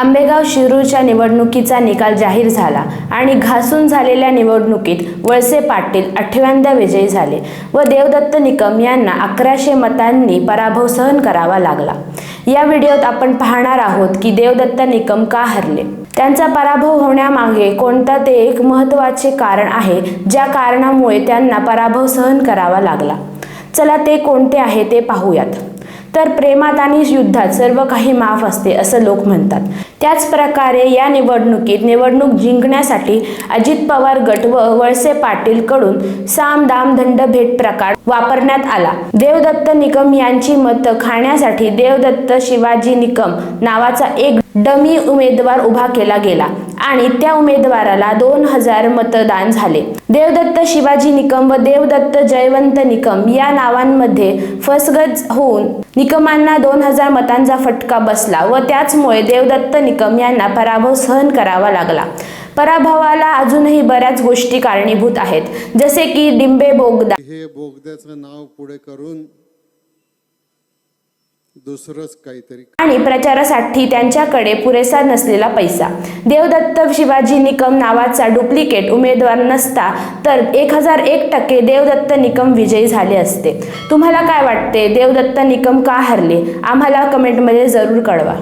आंबेगाव शिरूरच्या निवडणुकीचा निकाल जाहीर झाला आणि घासून झालेल्या निवडणुकीत वळसे पाटील आठव्यांदा विजयी झाले व देवदत्त निकम यांना अकराशे मतांनी पराभव सहन करावा लागला. या व्हिडिओत आपण पाहणार आहोत की देवदत्त निकम का हरले? त्यांचा पराभव होण्यामागे कोणता ते एक महत्त्वाचे कारण आहे ज्या कारणामुळे त्यांना पराभव सहन करावा लागला? चला ते कोणते आहे ते पाहूयात. तर प्रेमात आणि युद्धात सर्व काही माफ असते असं लोक म्हणतात. त्याच प्रकारे या निवडणुकीत निवडणूक जिंकण्यासाठी अजित पवार गट व वळसे पाटील कडून साम दाम दंड भेट प्रकार वापरण्यात आला. देवदत्त निकम यांची मतं खाण्यासाठी देवदत्त शिवाजी निकम नावाचा एक डमी उमेदवार उभा केला गेला आणि त्या उमेदवाराला दोन हजार मतदान झाले. देवदत्त शिवाजी निकम व देवदत्त जयवंत निकम या नावांमध्ये फसगत होऊन निकमांना दोन हजार मतांचा फटका बसला व त्याचमुळे देवदत्त निकम यांना पराभव सहन करावा लागला. पराभवाला अजूनही बऱ्याच गोष्टी कारणीभूत आहेत जसे की डिंबे बोगदा. हे बोगद्याचं नाव पुढे करून दुसरंच काहीतरी. आणि प्रचारासाठी त्यांच्याकडे पुरेसा नसलेला पैसा. देवदत्त शिवाजी निकम नावाचा डुप्लिकेट उमेदवार नसता तर एक हजार एक टक्के देवदत्त निकम विजयी झाले असते. तुम्हाला काय वाटते? देवदत्त निकम का हरले? आम्हाला कमेंटमध्ये जरूर कळवा.